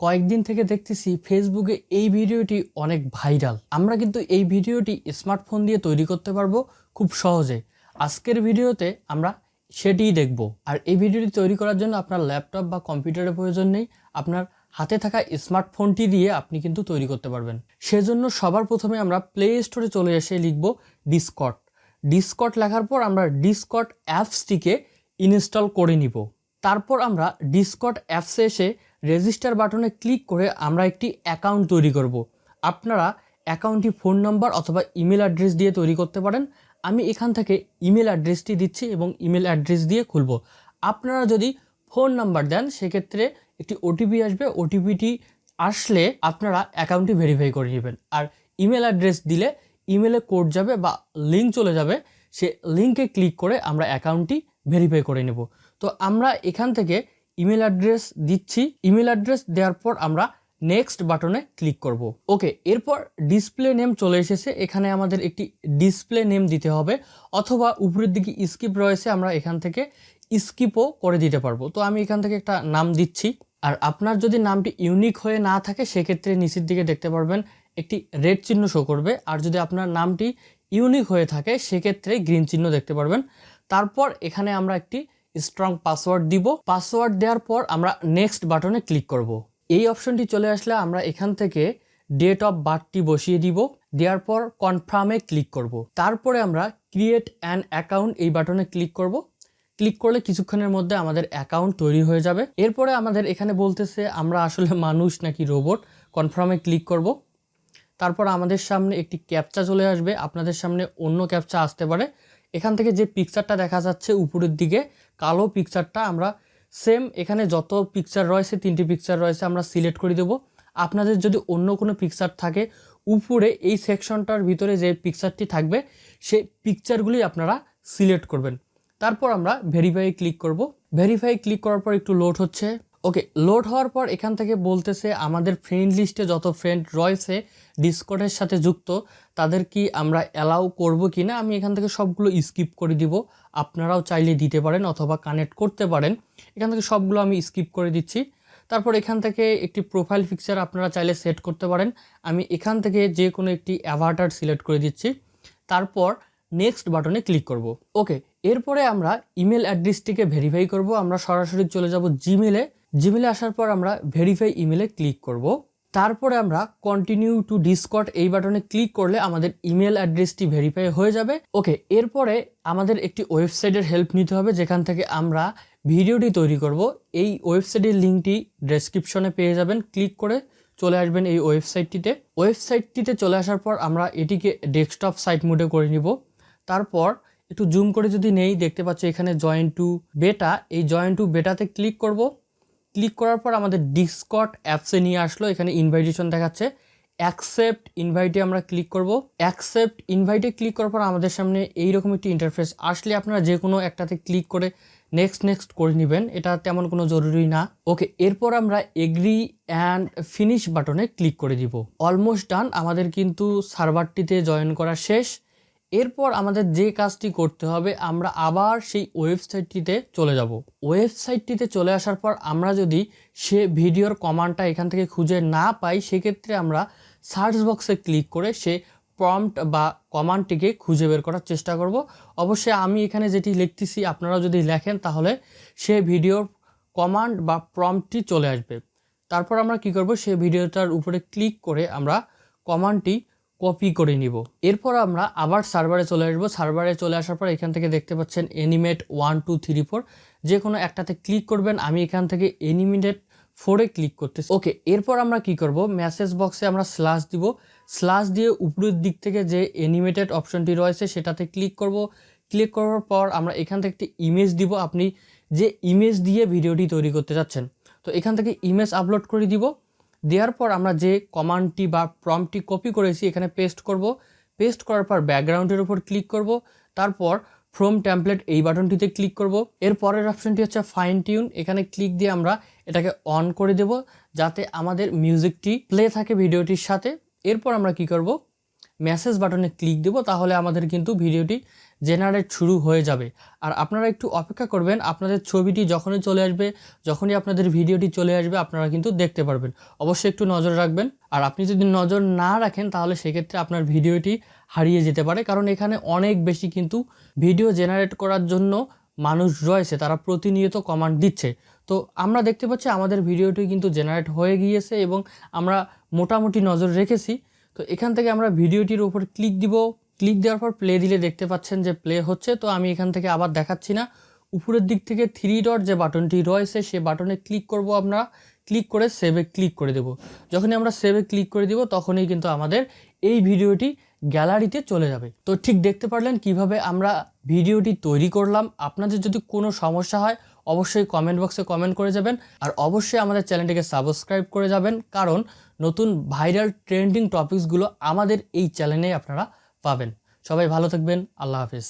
কয়েকদিন থেকে দেখতেছি ফেসবুকে এই ভিডিওটি অনেক ভাইরাল। আমরা কিন্তু এই ভিডিওটি স্মার্টফোন দিয়ে তৈরি করতে পারব খুব সহজে। আজকের ভিডিওতে আমরা সেটিই দেখব। আর এই ভিডিওটি তৈরি করার জন্য আপনার ল্যাপটপ বা কম্পিউটারের প্রয়োজন নেই। আপনার হাতে থাকা স্মার্টফোনটি দিয়ে আপনি কিন্তু তৈরি করতে পারবেন। সেজন্য সবার প্রথমে আমরা প্লে স্টোরে চলে এসে লিখব ডিসকট ডিসকট লেখার পর আমরা ডিসকট অ্যাপসটিকে ইনস্টল করে নিব। তারপর আমরা ডিসকট অ্যাপসে এসে রেজিস্টার বাটনে ক্লিক করে আমরা একটি অ্যাকাউন্ট তৈরি করব। আপনারা অ্যাকাউন্টটি ফোন নাম্বার অথবা ইমেল অ্যাড্রেস দিয়ে তৈরি করতে পারেন। আমি এখান থেকে ইমেল অ্যাড্রেসটি দিচ্ছি এবং ইমেল অ্যাড্রেস দিয়ে খুলব। আপনারা যদি ফোন নাম্বার দেন, সেক্ষেত্রে একটি ওটিপি আসবে। ওটিপিটি আসলে আপনারা অ্যাকাউন্টটি ভেরিফাই করে নেবেন। আর ইমেল অ্যাড্রেস দিলে ইমেলে কোড যাবে বা লিঙ্ক চলে যাবে। সে লিঙ্কে ক্লিক করে আমরা অ্যাকাউন্টটি ভেরিফাই করে নেব। তো আমরা এখান থেকে ইমেল অ্যাড্রেস দিচ্ছি। ইমেল অ্যাড্রেস দেওয়ার পর আমরা নেক্সট বাটনে ক্লিক করব। ওকে এরপর ডিসপ্লে নেম চলে এসেছে। এখানে আমাদের একটি ডিসপ্লে নেম দিতে হবে। অথবা উপরের দিকে স্কিপ রয়েছে, আমরা এখান থেকে স্কিপও করে দিতে পারব। তো আমি এখান থেকে একটা নাম দিচ্ছি। আর আপনার যদি নামটি ইউনিক হয়ে না থাকে, সেক্ষেত্রে নিচের দিকে দেখতে পারবেন, একটি রেড চিহ্ন শো করবে। আর যদি আপনার নামটি ইউনিক হয়ে থাকে, সেক্ষেত্রে গ্রিন চিহ্ন দেখতে পারবেন। তারপর এখানে আমরা একটি স্ট্রং পাসওয়ার্ড দিব। পাসওয়ার্ড দেওয়ার পর আমরা নেক্সট বাটনে ক্লিক করব। এই অপশনটি চলে আসলে আমরা এখান থেকে ডেট অফ বার্থটি বসিয়ে দিব। দেওয়ার পর কনফার্মে ক্লিক করব। তারপরে আমরা ক্রিয়েট অ্যান অ্যাকাউন্ট এই বাটনে ক্লিক করব। ক্লিক করলে কিছুক্ষণের মধ্যে আমাদের অ্যাকাউন্ট তৈরি হয়ে যাবে। এরপরে আমাদের এখানে বলতেছে, আমরা আসলে মানুষ নাকি রোবট কনফার্মে ক্লিক করব। তারপর আমাদের সামনে একটি ক্যাপচা চলে আসবে। আপনাদের সামনে অন্য ক্যাপচা আসতে পারে। এখান থেকে যে পিকচারটা দেখা যাচ্ছে উপরের দিকে কালো পিকচারটা আমরা সেম এখানে যত পিকচার রয়েছে, তিনটি পিকচার রয়েছে, আমরা সিলেক্ট করে দেব। আপনাদের যদি অন্য কোনো পিকচার থাকে, উপরে এই সেকশনটার ভিতরে যে পিকচারটি থাকবে, সেই পিকচারগুলি আপনারা সিলেক্ট করবেন। তারপর আমরা ভেরিফাই ক্লিক করব। ভেরিফাই ক্লিক করার পর একটু লোড হচ্ছে। ওকে লোড হওয়ার পর এখান থেকে বলতেছে আমাদের ফ্রেন্ড লিস্টে যত ফ্রেন্ড রয়েছে ডিসকর্ডের সাথে যুক্ত, তাদের কি আমরা অ্যালাউ করব কি না আমি এখান থেকে সবগুলো স্কিপ করে দিব। আপনারাও চাইলে দিতে পারেন অথবা কানেক্ট করতে পারেন। এখান থেকে সবগুলো আমি স্কিপ করে দিচ্ছি। তারপর এখান থেকে একটি প্রোফাইল পিকচার আপনারা চাইলে সেট করতে পারেন। আমি এখান থেকে যে কোনো একটি অ্যাভাটার সিলেক্ট করে দিচ্ছি। তারপর নেক্সট বাটনে ক্লিক করব। ওকে এরপরে আমরা ইমেল অ্যাড্রেসটিকে ভেরিফাই করব। আমরা সরাসরি চলে যাব জিমেলে জিমেলে আসার পর আমরা ভেরিফাই ইমেলে ক্লিক করব। তারপরে আমরা কন্টিনিউ টু ডিসকট এই বাটনে ক্লিক করলে আমাদের ইমেল অ্যাড্রেসটি ভেরিফাই হয়ে যাবে। ওকে এরপরে আমাদের একটি ওয়েবসাইটের হেল্প নিতে হবে, যেখান থেকে আমরা ভিডিওটি তৈরি করব। এই ওয়েবসাইটের লিঙ্কটি ডেসক্রিপশনে পেয়ে যাবেন ক্লিক করে চলে আসবেন এই ওয়েবসাইটটিতে ওয়েবসাইটটিতে চলে আসার পর আমরা এটিকে ডেস্কটপ সাইট মোডে করে নিব। তারপর একটু জুম করে যদি নেই, দেখতে পাচ্ছি এখানে জয়েন টু বেটা এই জয়েন টু বেটাতে ক্লিক করব। ক্লিক করার পর আমাদের ডিসকট অ্যাপসে নিয়ে আসলো, এখানে ইনভাইটেশন দেখাচ্ছে। অ্যাকসেপ্ট ইনভাইটে আমরা ক্লিক করব। অ্যাকসেপ্ট ইনভাইটে ক্লিক করার পর আমাদের সামনে এইরকম একটি ইন্টারফেস আসলে আপনারা যে কোনো একটাতে ক্লিক করে নেক্সট নেক্সট করে নেবেন। এটা তেমন কোনো জরুরি না। ওকে এরপর আমরা এগ্রি অ্যান্ড ফিনিশ বাটনে ক্লিক করে দিব। অলমোস্ট ডান আমাদের কিন্তু সার্ভারটিতে জয়েন করা শেষ। এরপর আমাদের যে কাজটি করতে হবে, আমরা আবার সেই ওয়েবসাইটটিতে চলে যাব। ওয়েবসাইটটিতে চলে আসার পর আমরা যদি সে ভিডিওর কমান্ডটা এখান থেকে খুঁজে না পাই, সেক্ষেত্রে আমরা সার্চ বক্সে ক্লিক করে সে প্রম্পট বা কমান্ডটিকে খুঁজে বের করার চেষ্টা করব। অবশ্যই আমি এখানে যেটি লিখতেছি আপনারা যদি লেখেন, তাহলে সে ভিডিওর কমান্ড বা প্রম্পটটি চলে আসবে। তারপর আমরা কি করব, সে ভিডিওটার উপরে ক্লিক করে আমরা কমান্ডটি কপি করে নিব। এরপর আমরা আবার সার্ভারে চলে আসব। সার্ভারে চলে আসার পর এখান থেকে দেখতে পাচ্ছেন animate one two three four যে কোনো একটাতে ক্লিক করবেন। আমি এখান থেকে এনিমেটেড ফোরে ক্লিক করতেছি। ওকে এরপর আমরা কি করব? মেসেজ বক্সে আমরা স্ল্যাশ দিব। স্ল্যাশ দিয়ে উপরের দিক থেকে যে এনিমেটেড অপশনটি রয়েছে, সেটাতে ক্লিক করব। ক্লিক করার পর আমরা এখান থেকে একটি ইমেজ দিব। আপনি যে ইমেজ দিয়ে ভিডিওটি তৈরি করতে চাচ্ছেন তো এখান থেকে ইমেজ আপলোড করে দিব। দেওয়ার পর আমরা যে কমান্ডটি বা প্রম্পটি কপি করেছি, এখানে পেস্ট করব। পেস্ট করার পর ব্যাকগ্রাউন্ডের উপর ক্লিক করব। তারপর ফ্রম ট্যাম্পলেট এই বাটনটিতে ক্লিক করব। এর পরের অপশনটি হচ্ছে ফাইন টিউন। এখানে ক্লিক দিয়ে আমরা এটাকে অন করে দেব, যাতে আমাদের মিউজিকটি প্লে থাকে ভিডিওটির সাথে। এরপর আমরা কি করব? মেসেজ বাটনে ক্লিক দেব, তাহলে আমাদের কিন্তু ভিডিওটি জেনারেট শুরু হয়ে যাবে। আর আপনারা একটু অপেক্ষা করবেন, আপনাদের ছবিটি যখনই চলে আসবে, যখনই আপনাদের ভিডিওটি চলে আসবে, আপনারা কিন্তু দেখতে পারবেন। অবশ্যই একটু নজর রাখবেন। আর আপনি যদি নজর না রাখেন, তাহলে সেক্ষেত্রে আপনার ভিডিওটি হারিয়ে যেতে পারে। কারণ এখানে অনেক বেশি কিন্তু ভিডিও জেনারেট করার জন্য মানুষ রয়েছে, তারা প্রতিনিয়ত কমান্ড দিচ্ছে। তো আমরা দেখতে পাচ্ছি আমাদের ভিডিওটি কিন্তু জেনারেট হয়ে গিয়েছে এবং আমরা মোটামুটি নজর রেখেছি। তো এখান থেকে আমরা ভিডিওটির উপর ক্লিক দিব। ক্লিক দেওয়ার পর প্লে দিলে দেখতে পাচ্ছেন যে প্লে হচ্ছে, তো আমি এখান থেকে আবার দেখাচ্ছি না। উপরের দিক থেকে থ্রি ডট যে বাটনটি রয়েছে, সে বাটনে ক্লিক করব আমরা। ক্লিক করে সেভে ক্লিক করে দেব। যখনই আমরা সেভে ক্লিক করে দিব, তখনই কিন্তু আমাদের এই ভিডিওটি গ্যালারিতে চলে যাবে। তো ঠিক দেখতে পারলেন কীভাবে আমরা ভিডিওটি তৈরি করলাম। আপনাদের যদি কোনো সমস্যা হয়, অবশ্যই কমেন্ট বক্সে কমেন্ট করে যাবেন। আর অবশ্যই আমাদের চ্যানেলটিকে সাবস্ক্রাইব করে যাবেন। কারণ নতুন ভাইরাল ট্রেন্ডিং টপিকসগুলো আমাদের এই চ্যানেলেই আপনারা পাবেন। সবাই ভালো থাকবেন। আল্লাহ হাফিজ।